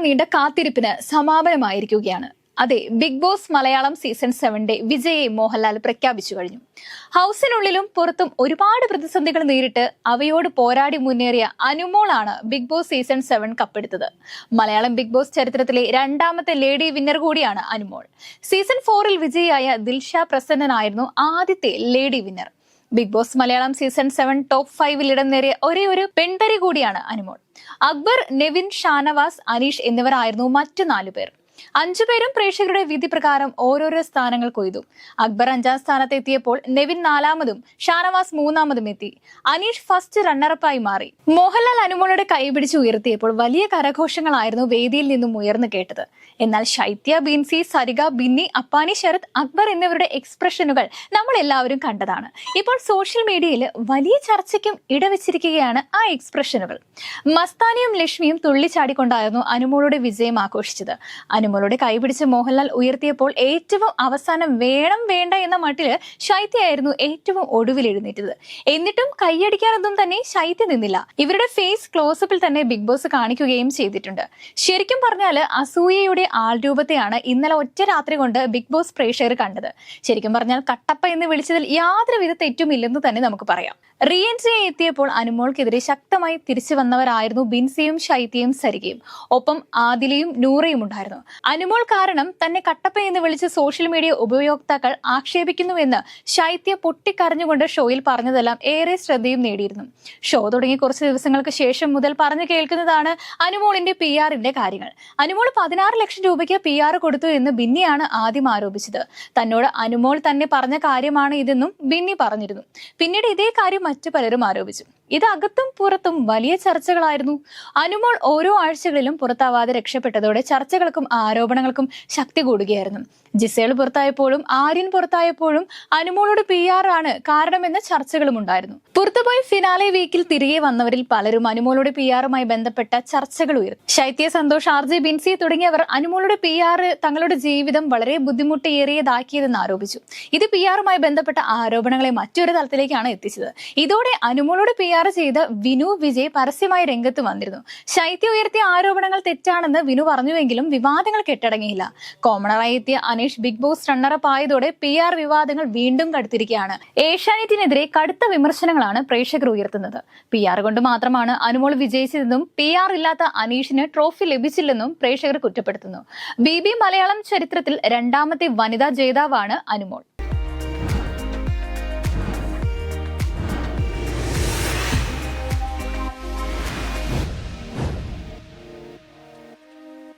വർഷങ്ങളോളം നീണ്ട കാത്തിരിപ്പിന് സമാപനമായിരിക്കുകയാണ്. അതെ ബിഗ് ബോസ് മലയാളം സീസൺ സെവന്റെ വിജയെ മോഹൻലാൽ പ്രഖ്യാപിച്ചു കഴിഞ്ഞു. ഹൗസിനുള്ളിലും പുറത്തും ഒരുപാട് പ്രതിസന്ധികൾ നേരിട്ട് അവയോട് പോരാടി മുന്നേറിയ അനുമോളാണ് ബിഗ് ബോസ് സീസൺ സെവൻ കപ്പെടുത്തത്. മലയാളം ബിഗ് ബോസ് ചരിത്രത്തിലെ രണ്ടാമത്തെ ലേഡി വിന്നർ കൂടിയാണ് അനുമോൾ. സീസൺ ഫോറിൽ വിജയിയായ ദിൽഷ പ്രസന്നനായിരുന്നു ആദ്യത്തെ lady winner. Bigg Boss Malayalam season seven top ഫൈവിൽ ഇടം നേടിയ ഒരേ ഒരു പെൺപരി കൂടിയാണ് അനുമോൾ. അക്ബർ നെവിൻ ഷാനവാസ് അനീഷ് എന്നിവരായിരുന്നു മറ്റു നാലു പേർ അഞ്ചുപേരും പ്രേക്ഷകരുടെ വിധി പ്രകാരം ഓരോരോ സ്ഥാനങ്ങൾ കൊയ്തു. അക്ബർ അഞ്ചാം സ്ഥാനത്തെത്തിയപ്പോൾ നെവിൻ നാലാമതും ഷാനവാസ് മൂന്നാമതും എത്തി. അനീഷ് ഫസ്റ്റ് റണ്ണറപ്പായി മാറി. മോഹൻലാൽ അനുമോളുടെ കൈപിടിച്ച് ഉയർത്തിയപ്പോൾ വലിയ കരഘോഷങ്ങളായിരുന്നു വേദിയിൽ നിന്നും ഉയർന്നു കേട്ടത്. എന്നാൽ ശൈത്യ ബിൻസി സരിഗ ബിന്നി അപ്പാനി ശരത് അക്ബർ എന്നിവരുടെ എക്സ്പ്രഷനുകൾ നമ്മൾ എല്ലാവരും കണ്ടതാണ്. ഇപ്പോൾ സോഷ്യൽ മീഡിയയിൽ വലിയ ചർച്ചയ്ക്കും ഇടവെച്ചിരിക്കുകയാണ് ആ എക്സ്പ്രഷനുകൾ മസ്താനിയും ലക്ഷ്മിയും തുള്ളിച്ചാടിക്കൊണ്ടായിരുന്നു അനുമോളുടെ വിജയം ആഘോഷിച്ചത്. അനുമോളുടെ കൈപിടിച്ച് മോഹൻലാൽ ഉയർത്തിയപ്പോൾ ഏറ്റവും അവസാനം വേണം വേണ്ട എന്ന മട്ടിൽ ശൈത്യയായിരുന്നു ഏറ്റവും ഒടുവിൽ എഴുന്നേറ്റത്. എന്നിട്ടും കൈയടിക്കാനൊന്നും തന്നെ ശൈത്യ നിന്നില്ല. ഇവരുടെ ഫേസ് ക്ലോസപ്പിൽ തന്നെ ബിഗ് ബോസ് കാണിക്കുകയും ചെയ്തിട്ടുണ്ട്. ശരിക്കും പറഞ്ഞാൽ അസൂയയുടെ ആൾരൂപത്തെയാണ് ഇന്നലെ ഒറ്റ രാത്രി കൊണ്ട് ബിഗ് ബോസ് പ്രേക്ഷകർ കണ്ടത്. ശരിക്കും പറഞ്ഞാൽ കട്ടപ്പ എന്ന് വിളിച്ചതിൽ യാതൊരുവിധ തെറ്റുമില്ലെന്ന് തന്നെ നമുക്ക് പറയാം. റീ എൻട്രി എത്തിയപ്പോൾ അനുമോൾക്കെതിരെ ശക്തമായി തിരിച്ചു വന്നവരായിരുന്നു ബിൻസിയും ശൈത്യയും സരികയും. ഒപ്പം ആദിലയും നൂറയും ഉണ്ടായിരുന്നു. അനുമോൾ കാരണം തന്നെ കട്ടപ്പ എന്ന് വിളിച്ച് സോഷ്യൽ മീഡിയ ഉപയോക്താക്കൾ ആക്ഷേപിക്കുന്നുവെന്ന് ശൈത്യ പൊട്ടിക്കരഞ്ഞുകൊണ്ട് ഷോയിൽ പറഞ്ഞതെല്ലാം ഏറെ ശ്രദ്ധയും നേടിയിരുന്നു. ഷോ തുടങ്ങി കുറച്ച് ദിവസങ്ങൾക്ക് ശേഷം മുതൽ പറഞ്ഞു കേൾക്കുന്നതാണ് അനുമോളിന്റെ പി ആറിന്റെ കാര്യങ്ങൾ. അനുമോൾ പതിനാറ് ലക്ഷം രൂപയ്ക്ക് പി ആർ കൊടുത്തു എന്ന് ബിന്നിയാണ് ആദ്യം ആരോപിച്ചത്. തന്നോട് അനുമോൾ തന്നെ പറഞ്ഞ കാര്യമാണ് ഇതെന്നും ബിന്നി പറഞ്ഞിരുന്നു. പിന്നീട് ഇതേ കാര്യം മറ്റു പലരും ആരോപിച്ചു. ഇത് അകത്തും പുറത്തും വലിയ ചർച്ചകളായിരുന്നു. അനുമോൾ ഓരോ ആഴ്ചകളിലും പുറത്താവാതെ രക്ഷപ്പെട്ടതോടെ ചർച്ചകൾക്കും ആരോപണങ്ങൾക്കും ശക്തി കൂടുകയായിരുന്നു. ജിസേൾ പുറത്തായപ്പോഴും ആര്യൻ പുറത്തായപ്പോഴും അനുമോളോട് പി ആർ ആണ് കാരണമെന്ന ചർച്ചകളും ഉണ്ടായിരുന്നു. പുറത്തുപോയി ഫിനാലെ വീക്കിൽ തിരികെ വന്നവരിൽ പലരും അനുമോളുടെ പി ആറുമായി ബന്ധപ്പെട്ട ചർച്ചകൾ ഉയർന്നു ശൈത്യ സന്തോഷ് ആർ ജെ ബിൻസി തുടങ്ങിയവർ അനുമോളുടെ പി ആർ തങ്ങളുടെ ജീവിതം വളരെ ബുദ്ധിമുട്ടേറിയതാക്കിയതെന്ന് ആരോപിച്ചു. ഇത് പി ആറുമായി ബന്ധപ്പെട്ട ആരോപണങ്ങളെ മറ്റൊരു തലത്തിലേക്കാണ് എത്തിച്ചത്. ഇതോടെ അനുമോളോട് പി ആർ ചെയ്ത വിനു വിജയ് പരസ്യമായി രംഗത്ത് വന്നിരുന്നു. ശൈത്യ ഉയർത്തിയ ആരോപണങ്ങൾ തെറ്റാണെന്ന് വിനു പറഞ്ഞുവെങ്കിലും വിവാദങ്ങൾ കെട്ടടങ്ങിയില്ല. കോമണറായി എത്തിയ Aneesh Bigg Boss runner up ആയതോടെ P R വിവാദങ്ങൾ വീണ്ടും കടുത്തിരിക്കുകയാണ്. ഏഷ്യാനെറ്റിനെതിരെ കടുത്ത വിമർശനങ്ങളാണ് പ്രേക്ഷകർ ഉയർത്തുന്നത്. പി ആർ കൊണ്ട് മാത്രമാണ് അനുമോൾ വിജയിച്ചതെന്നും പി ആർ ഇല്ലാത്ത അനീഷിന് ട്രോഫി ലഭിച്ചില്ലെന്നും പ്രേക്ഷകർ കുറ്റപ്പെടുത്തുന്നു. ബി ബി മലയാളം ചരിത്രത്തിൽ രണ്ടാമത്തെ വനിതാ ജേതാവാണ് അനുമോൾ.